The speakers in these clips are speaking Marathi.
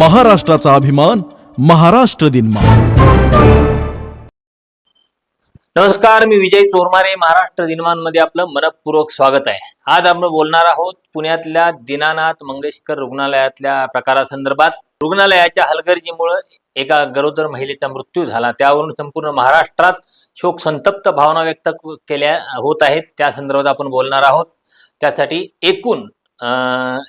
महाराष्ट्राचा अभिमान महाराष्ट्र दिन नमस्कार मी विजय चोरमारे महाराष्ट्र दिनमानमध्ये आपलं मनपूर्वक स्वागत आहे. आज आपण बोलणार आहोत पुण्यातल्या दीनानाथ मंगेशकर रुग्णालयातल्या प्रकारासंदर्भात. रुग्णालयाच्या हलगर्जीमुळे एका गरोदर महिलेचा मृत्यू झाला. त्यावरून संपूर्ण महाराष्ट्रात शोक संतप्त भावना व्यक्त केल्या होत आहेत. त्या संदर्भात आपण बोलणार आहोत. त्यासाठी एकूण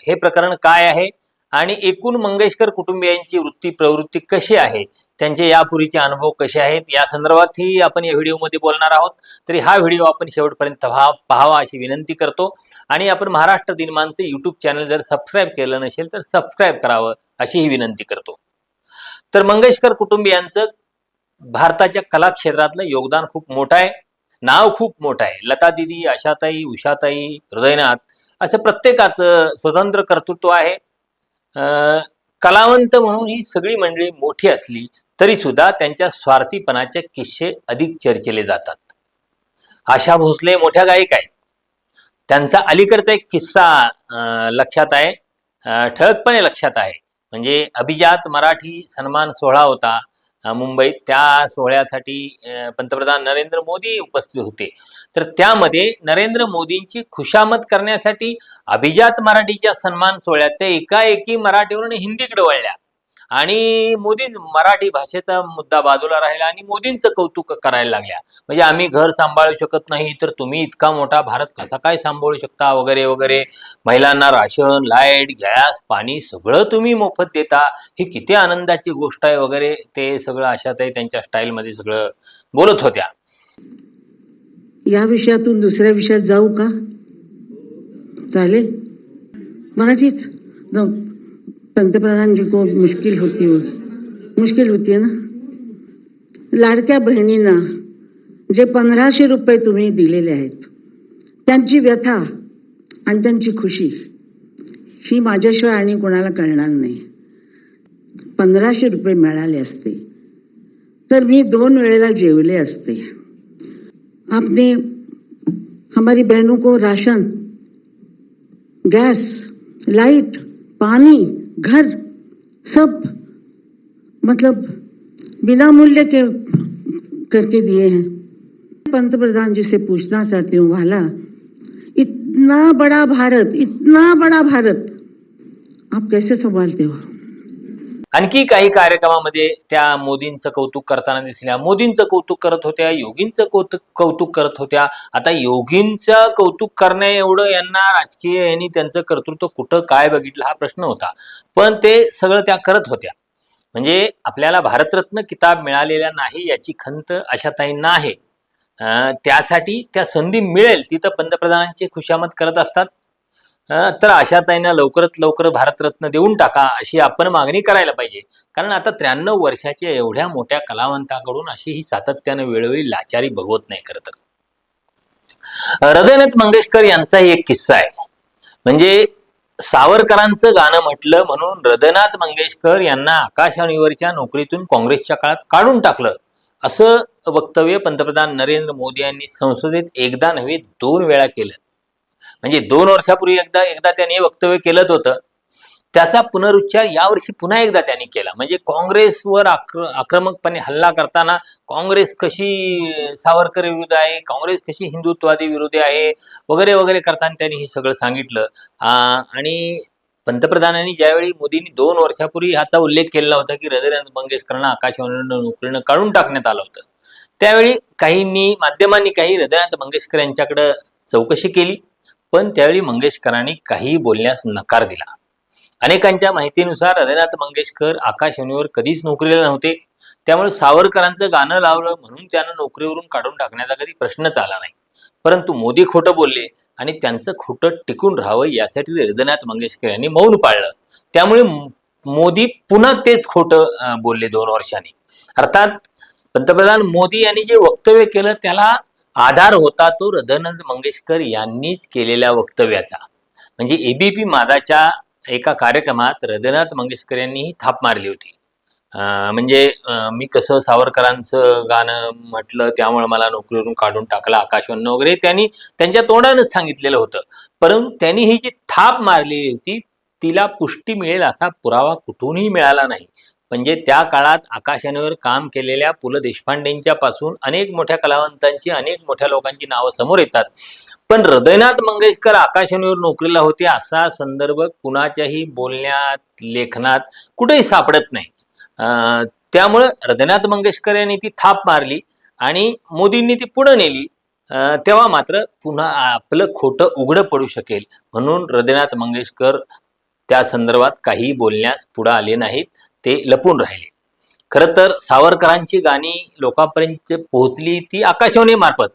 हे प्रकरण काय आहे? आणि एकूण मंगेशकर कुटुंबियांची वृत्ती प्रवृत्ती कशी आहे? त्यांचे यापूर्वीचे अनुभव कसे आहेत? या संदर्भातही आपण या व्हिडिओमध्ये बोलणार आहोत. तरी हा व्हिडिओ आपण शेवटपर्यंत पहा पाहावा अशी विनंती करतो. आणि आपण महाराष्ट्र दिनमानचं युट्यूब चॅनल जर सबस्क्राईब केलं नसेल तर सबस्क्राईब करावं अशीही विनंती करतो. तर मंगेशकर कुटुंबियांचं भारताच्या कला क्षेत्रातलं योगदान खूप मोठं आहे. नाव खूप मोठं आहे. लता दिदी आशाताई उषाताई हृदयनाथ असं प्रत्येकाचं स्वतंत्र कर्तृत्व आहे. कलावंत म्हणून ही सगळी मंडळी मोठी असली तरी सुद्धा त्यांच्या स्वार्थीपणाचे किस्से अधिक चर्चेले जातात. आशा भोसले मोठ्या गायक आहेत. त्यांचा अलीकडचा एक किस्सा अं, लक्षात आहे. ठळकपणे लक्षात आहे. म्हणजे अभिजात मराठी सन्मान सोहळा होता. मुंबईत त्या सोहळ्यासाठी पंतप्रधान नरेंद्र मोदी उपस्थित होते. तर त्यामध्ये नरेंद्र मोदींची खुशामत करण्यासाठी अभिजात मराठीच्या सन्मान सोहळ्यात त्या एकाएकी मराठीवरून हिंदीकडे वळल्या. आणि मोदी मराठी भाषेचा मुद्दा बाजूला राहिला आणि मोदींचं कौतुक करायला लागल्या. म्हणजे आम्ही घर सांभाळू शकत नाही तर तुम्ही इतका मोठा भारत कसा काय सांभाळू शकता वगैरे वगैरे. महिलांना राशन लाइट गॅस पाणी सगळं तुम्ही मोफत देता. ही किती आनंदाची गोष्ट आहे वगैरे. ते सगळं आशाताई त्यांच्या स्टाईलमध्ये सगळं बोलत होत्या. या विषयातून दुसऱ्या विषयात जाऊ का? चालेल? मराठीत? जाऊ पंतप्रधान जी को मुश्किल होती हो. मुश्किल होती है ना? लाडक्या बहिणींना जे पंधराशे रुपये तुम्ही दिलेले आहेत त्यांची व्यथा आणि त्यांची खुशी ही माझ्याशिवाय आणि कोणाला कळणार नाही. पंधराशे रुपये मिळाले असते तर मी दोन वेळेला जेवले असते. आपने हमारी बहनों को राशन गैस लाइट पानी घर, सब मतलब बिना मूल्य के करके दिए हैं। पंत प्रधान जी से पूछना चाहती हूँ वाला इतना बड़ा भारत, इतना बड़ा भारत, आप कैसे संभालते हो? आणखी काही कार्यक्रमामध्ये त्या मोदींचं कौतुक करताना दिसल्या. मोदींचं कौतुक करत होत्या योगींचं कौतुक कौतुक करत होत्या. आता योगींचं कौतुक करण्या एवढं यांना राजकीय यांनी त्यांचं कर्तृत्व कुठं काय बघितलं हा प्रश्न होता. पण ते सगळं त्या करत होत्या. म्हणजे आपल्याला भारतरत्न किताब मिळालेला नाही याची खंत अशाताईंना आहे. त्यासाठी त्या संधी मिळेल तिथं पंतप्रधानांची खुशामत करत असतात. तर तर आशाताईंना लवकरात लवकर भारतरत्न देऊन टाका अशी आपण मागणी करायला पाहिजे. कारण आता त्र्याण्णव वर्षाच्या एवढ्या मोठ्या कलावंताकडून अशी ही सातत्यानं वेळोवेळी लाचारी भगवत नाही खरं तर. हृदयनाथ मंगेशकर यांचाही एक किस्सा आहे. म्हणजे सावरकरांचं गाणं म्हटलं म्हणून हृदयनाथ मंगेशकर यांना आकाशवाणीवरच्या नोकरीतून काँग्रेसच्या काळात काढून टाकलं. असं वक्तव्य पंतप्रधान नरेंद्र मोदी यांनी संसदेत एकदा नव्हे दोन वेळा केलं. म्हणजे दोन वर्षापूर्वी एकदा एकदा त्याने वक्तव्य केलं होतं. त्याचा पुनरुच्चार यावर्षी पुन्हा एकदा त्यांनी केला. म्हणजे काँग्रेसवर आक्र आक्रमकपणे हल्ला करताना काँग्रेस कशी सावरकर विरुद्ध आहे काँग्रेस कशी हिंदुत्वादी विरोधी आहे वगैरे वगैरे करताना त्यांनी हे सगळं सांगितलं. आणि पंतप्रधानांनी ज्यावेळी मोदींनी दोन वर्षापूर्वी ह्याचा उल्लेख केलेला होता की हृदयनाथ मंगेशकरांना आकाशवाणीनं नोकरीनं काढून टाकण्यात आलं होतं. त्यावेळी काहींनी माध्यमांनी काही हृदयनाथ मंगेशकर यांच्याकडं चौकशी केली. पण त्यावेळी मंगेशकरांनी काहीही बोलण्यास नकार दिला. अनेकांच्या माहितीनुसार हृदयनाथ मंगेशकर आकाशवाणीवर कधीच नोकरीला नव्हते. त्यामुळे सावरकरांचं गाणं लावलं म्हणून त्यांना नोकरीवरून काढून टाकण्याचा कधी प्रश्नच आला नाही. परंतु मोदी खोटं बोलले आणि त्यांचं खोटं टिकून राहावं यासाठी हृदयनाथ मंगेशकर यांनी मौन पाळलं. त्यामुळे मोदी पुन्हा तेच खोटं बोलले दोन वर्षांनी. अर्थात पंतप्रधान मोदी यांनी जे वक्तव्य केलं त्याला आधार होता तो हृदयनंद मंगेशकर यांनीच केलेल्या वक्तव्याचा. म्हणजे एबीपी मादाच्या एका कार्यक्रमात हृदयनाथ मंगेशकर यांनी ही थाप मारली होती. म्हणजे मी कसं सावरकरांचं गाणं म्हटलं त्यामुळे मला नोकरीवरून काढून टाकलं आकाशवाणी वगैरे त्यांनी त्यांच्या तोंडानंच सांगितलेलं होतं. परंतु त्यांनी ही जी थाप मारलेली होती तिला पुष्टी मिळेल असा पुरावा कुठूनही मिळाला नाही. म्हणजे त्या काळात आकाशवाणीवर काम केलेल्या पु ल देशपांडेंच्या पासून अनेक मोठ्या कलावंतांची अनेक मोठ्या लोकांची नावं समोर येतात. पण हृदयनाथ मंगेशकर आकाशवाणीवर नोकरीला होते असा संदर्भ कुणाच्याही बोलण्यात लेखनात कुठेही सापडत नाही. त्यामुळं हृदयनाथ मंगेशकर यांनी ती थाप मारली आणि मोदींनी ती पुढं नेली. तेव्हा मात्र पुन्हा आपलं खोटं उघडं पडू शकेल म्हणून हृदयनाथ मंगेशकर त्या संदर्भात काही बोलण्यास पुढं आले नाहीत. ते लपून राहिले. खरं तर सावरकरांची गाणी लोकांपर्यंत पोहोचली ती आकाशवाणी मार्फत.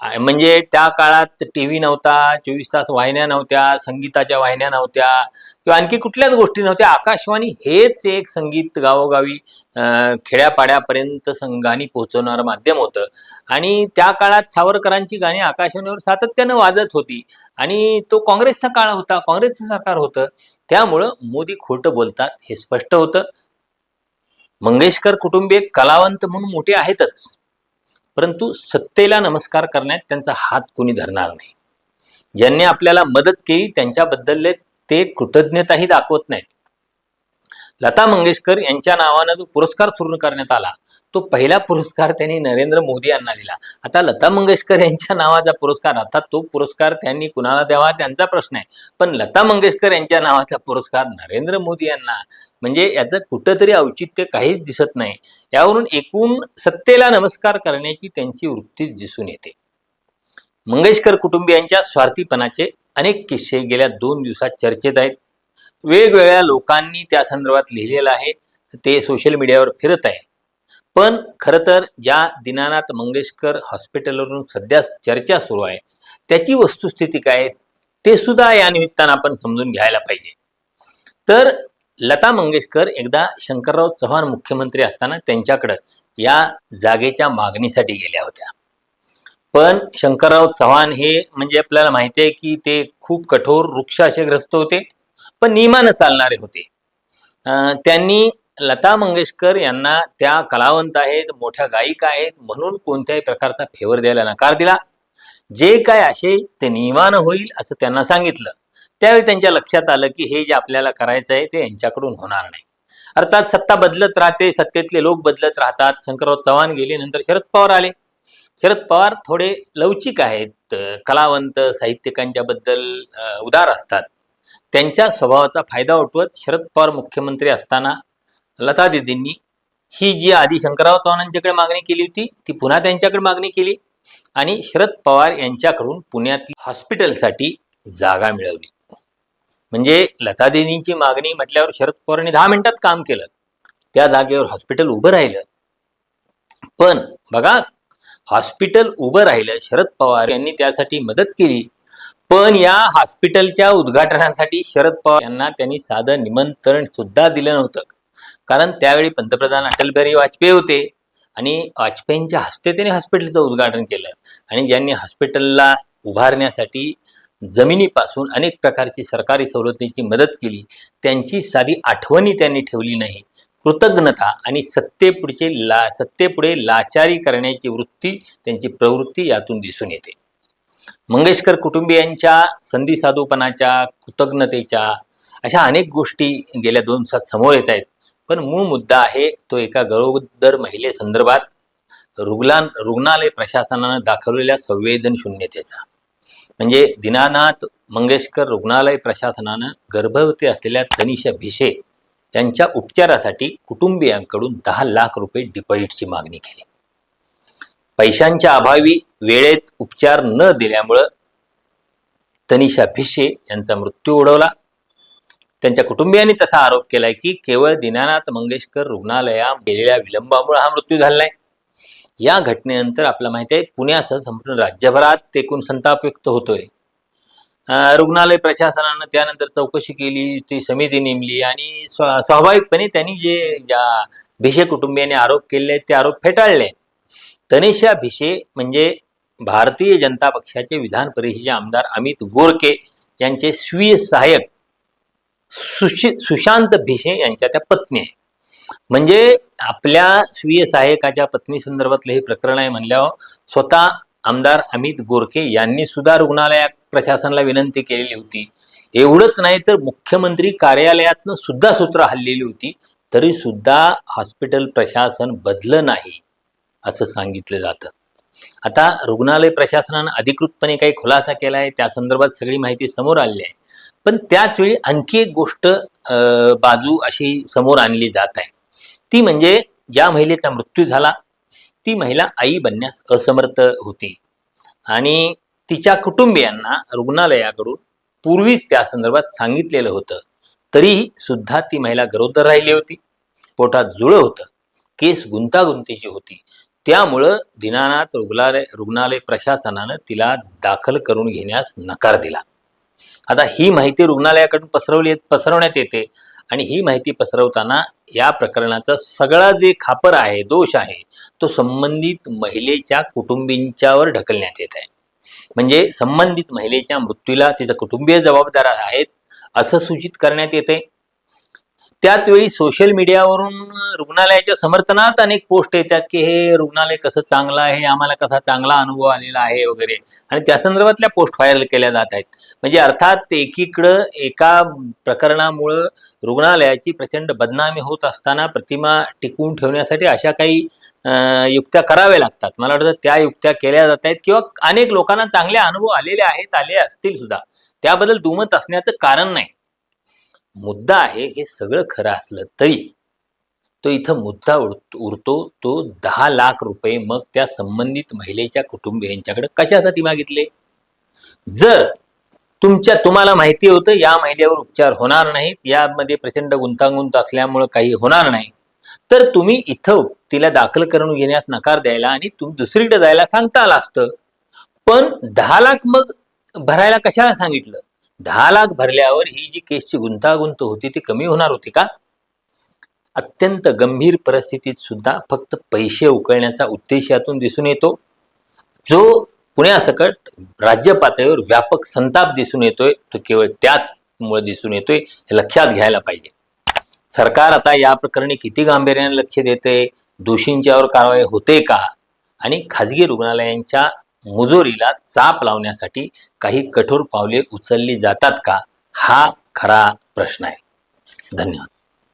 म्हणजे त्या काळात टी व्ही नव्हता चोवीस तास वाहिन्या नव्हत्या संगीताच्या वाहिन्या नव्हत्या किंवा आणखी कुठल्याच गोष्टी नव्हत्या. आकाशवाणी हेच एक संगीत गावोगावी खेड्यापाड्यापर्यंत गाणी पोहोचवणारं माध्यम होतं. आणि त्या काळात सावरकरांची गाणी आकाशवाणीवर सातत्यानं वाजत होती. आणि तो काँग्रेसचा काळ होता काँग्रेसचं सरकार होतं. त्यामुळं मोदी खोटं बोलतात हे स्पष्ट होतं. मंगेशकर कुटुंबीय कलावंत म्हणून मोठे आहेतच. परंतु सत्तेला नमस्कार करण्यात त्यांचा हात कोणी धरणार नाही. ज्यांनी आपल्याला मदत केली त्यांच्याबद्दल ते कृतज्ञताही दाखवत नाहीत. लता मंगेशकर यांच्या नावानं जो पुरस्कार सुरू करण्यात आला तो पहिला पुरस्कार त्यांनी नरेंद्र मोदी यांना दिला. आता लता मंगेशकर यांच्या नावाचा पुरस्कार अर्थात तो पुरस्कार त्यांनी कुणाला द्यावा त्यांचा प्रश्न आहे. पण लता मंगेशकर यांच्या नावाचा पुरस्कार नरेंद्र मोदी यांना म्हणजे याचं कुठंतरी औचित्य काहीच दिसत नाही. यावरून एकूण सत्तेला नमस्कार करण्याची त्यांची वृत्तीच दिसून येते. मंगेशकर कुटुंबियांच्या स्वार्थीपणाचे अनेक किस्से गेल्या दोन दिवसात चर्चेत आहेत. वेगवेगळ्या लोकांनी त्या संदर्भात लिहिलेलं आहे. ते सोशल मीडियावर फिरत आहे पण खरं तर ज्या दीनानाथ मंगेशकर हॉस्पिटलवरून सध्या चर्चा सुरू आहे त्याची वस्तुस्थिती काय आहे ते सुद्धा या निमित्तानं आपण समजून घ्यायला पाहिजे. तर लता मंगेशकर एकदा शंकरराव चव्हाण मुख्यमंत्री असताना त्यांच्याकडं या जागेच्या मागणीसाठी गेल्या होत्या. पण शंकरराव चव्हाण हे म्हणजे आपल्याला माहिती आहे की ते खूप कठोर वृक्ष असे ग्रस्त होते पण नियमानं चालणारे होते. अं, त्यांनी लता मंगेशकर यांना त्या कलावंत आहेत मोठ्या गायिका आहेत म्हणून कोणत्याही प्रकारचा फेवर द्यायला नकार दिला. जे काय असे ते नियमान होईल असं त्यांना सांगितलं. त्यावेळी त्यांच्या लक्षात आलं की हे जे आपल्याला करायचं आहे ते यांच्याकडून होणार नाही. अर्थात सत्ता बदलत राहते सत्तेतले लोक बदलत राहतात. शंकरराव चव्हाण गेले नंतर शरद पवार आले. शरद पवार थोडे लवचिक आहेत कलावंत साहित्यिकांच्या बद्दल उदार असतात. त्यांच्या स्वभावाचा फायदा उठवत शरद पवार मुख्यमंत्री असताना लता दिदींनी ही जी आधी शंकरराव चव्हाणांच्याकडे मागणी केली होती ती पुन्हा त्यांच्याकडे मागणी केली आणि शरद पवार यांच्याकडून पुण्यातील हॉस्पिटलसाठी जागा मिळवली. म्हणजे लता दिदींची मागणी म्हटल्यावर शरद पवारांनी दहा मिनिटात काम केलं. त्या जागेवर हॉस्पिटल उभं राहिलं. पण बघा हॉस्पिटल उभं राहिलं शरद पवार यांनी त्यासाठी मदत केली. पण या हॉस्पिटलच्या उद्घाटनासाठी शरद पवार यांना त्यांनी साधं निमंत्रण सुद्धा दिलं नव्हतं. कारण त्यावेळी पंतप्रधान अटल बिहारी वाजपेयी होते आणि वाजपेयींच्या हस्ते त्यांनी हॉस्पिटलचं उद्घाटन केलं. आणि ज्यांनी हॉस्पिटलला उभारण्यासाठी जमिनीपासून अनेक प्रकारची सरकारी सवलतीची मदत केली त्यांची साधी आठवणी त्यांनी ठेवली नाही. कृतज्ञता आणि सत्तेपुढचे ला सत्तेपुढे लाचारी करण्याची वृत्ती त्यांची प्रवृत्ती यातून दिसून येते. मंगेशकर कुटुंबियांच्या संधी साधूपणाच्या कृतज्ञतेच्या अशा अनेक गोष्टी गेल्या दोन दिवसात समोर येत आहेत. पण मूळ मुद्दा आहे तो एका गरोदर महिलेसंदर्भात रुग्णां रुग्णालय प्रशासनानं दाखवलेल्या संवेदनशून्यतेचा म्हणजे दीनानाथ मंगेशकर रुग्णालय प्रशासनानं गर्भवती असलेल्या तनिषा भिशे यांच्या उपचारासाठी कुटुंबियांकडून दहा लाख रुपये डिपॉझिटची मागणी केली. पैशांच्या अभावी वेळेत उपचार न दिल्यामुळं तनिषा भिशे यांचा मृत्यू ओढवला. त्यांच्या कुटुंबियांनी तसा आरोप केलाय की केवळ दीनानाथ मंगेशकर रुग्णालया केलेल्या विलंबामुळे हा मृत्यू झाला आहे या घटनेनंतर आपल्याला माहिती आहे पुण्यासह संपूर्ण राज्यभरात एकूण संताप व्यक्त होतोय. रुग्णालय प्रशासनानं त्यानंतर चौकशी केली ती समिती नेमली आणि स्वा- स्वाभाविकपणे त्यांनी जे ज्या भिशे कुटुंबियांनी आरोप केले आहेत ते आरोप फेटाळले. तनिषा भिशे म्हणजे भारतीय जनता पक्षाचे विधान परिषदेचे आमदार अमित गोरके यांचे स्वीय सहाय्यक सुशी सुशांत भिसे यांच्या त्या पत्नी आहे म्हणजे आपल्या स्वीय सहायकाच्या पत्नी संदर्भातलं हे प्रकरण आहे म्हणल्यावर स्वतः आमदार अमित गोरखे यांनी सुद्धा रुग्णालया प्रशासनाला विनंती केलेली होती. एवढंच नाही तर मुख्यमंत्री कार्यालयातनं सुद्धा सूत्र हल्लेली होती तरी सुद्धा हॉस्पिटल प्रशासन बदलं नाही असं सांगितलं जातं. आता रुग्णालय प्रशासनानं अधिकृतपणे काही खुलासा केला आहे त्या संदर्भात सगळी माहिती समोर आली आहे. पण त्याच वेळी आणखी एक गोष्ट बाजू अशी समोर आणली जात आहे. ती म्हणजे ज्या महिलेचा मृत्यू झाला ती महिला आई बनण्यास असमर्थ होती. आणि तिच्या कुटुंबियांना रुग्णालयाकडून पूर्वीच त्या संदर्भात सांगितलेलं होतं. तरीही सुद्धा ती महिला गरोदर राहिली होती. पोटात जुळं होतं. केस गुंतागुंतीची होती. त्यामुळं दिनानाथ रुग्णालय रुग्णालय प्रशासनानं तिला दाखल करून घेण्यास नकार दिला. आता ही माहिती रुग्णालयाकडून पसरवली पसरवण्यात येते. आणि ही माहिती पसरवताना या प्रकरणाचा सगळा जे खापर आहे दोष आहे तो संबंधित महिलेच्या कुटुंबींच्यावर ढकलण्यात येत आहे. म्हणजे संबंधित महिलेच्या मृत्यूला तिचं कुटुंबीय जबाबदार आहेत असं सूचित करण्यात येते. त्याच वेळी सोशल मीडियावरून रुग्णालयाच्या समर्थनात अनेक पोस्ट येतात की हे रुग्णालय कसं चांगलं आहे आम्हाला कसा चांगला अनुभव आलेला आहे वगैरे. आणि त्या संदर्भातल्या पोस्ट व्हायरल केल्या जात आहेत. म्हणजे अर्थात एकीकडं एका प्रकरणामुळं रुग्णालयाची प्रचंड बदनामी होत असताना प्रतिमा टिकवून ठेवण्यासाठी अशा काही युक्त्या कराव्या लागतात. मला वाटतं त्या युक्त्या केल्या जात आहेत किंवा अनेक लोकांना चांगले अनुभव आलेले आहेत आले असतील सुद्धा. त्याबद्दल दुमत असण्याचं कारण नाही. मुद्दा आहे हे सगळं खरं असलं तरी. तो इथं मुद्दा उरतो तो दहा लाख रुपये मग त्या संबंधित महिलेच्या कुटुंबियांच्याकडे कशासाठी मागितले? जर तुमच्या तुम्हाला माहिती होतं या महिलेवर उपचार होणार नाहीत यामध्ये प्रचंड गुंतागुंत असल्यामुळं काही होणार नाही. तर तुम्ही इथं तिला दाखल करून घेण्यास नकार द्यायला आणि तुम्ही दुसरीकडे जायला सांगता आलं असतं. पण दहा लाख मग भरायला कशाला सांगितलं? दहा लाख भरल्यावर ही जी केसची गुंतागुंत होती ती कमी होणार होती का? अत्यंत गंभीर परिस्थितीत सुद्धा फक्त पैसे उकळण्याचा उद्देश यातून दिसून येतो. जो पुण्यासकट राज्य पातळीवर व्यापक संताप दिसून येतोय तो केवळ त्याचमुळे दिसून येतोय हे लक्षात घ्यायला पाहिजे. सरकार आता या प्रकरणी किती गांभीर्याने लक्ष देते दोषींच्यावर कारवाई होते का? आणि खाजगी रुग्णालयांच्या मुजोरीला चाप लावण्यासाठी काही कठोर पावले उचलली जातात का? हा खरा प्रश्न आहे. धन्यवाद.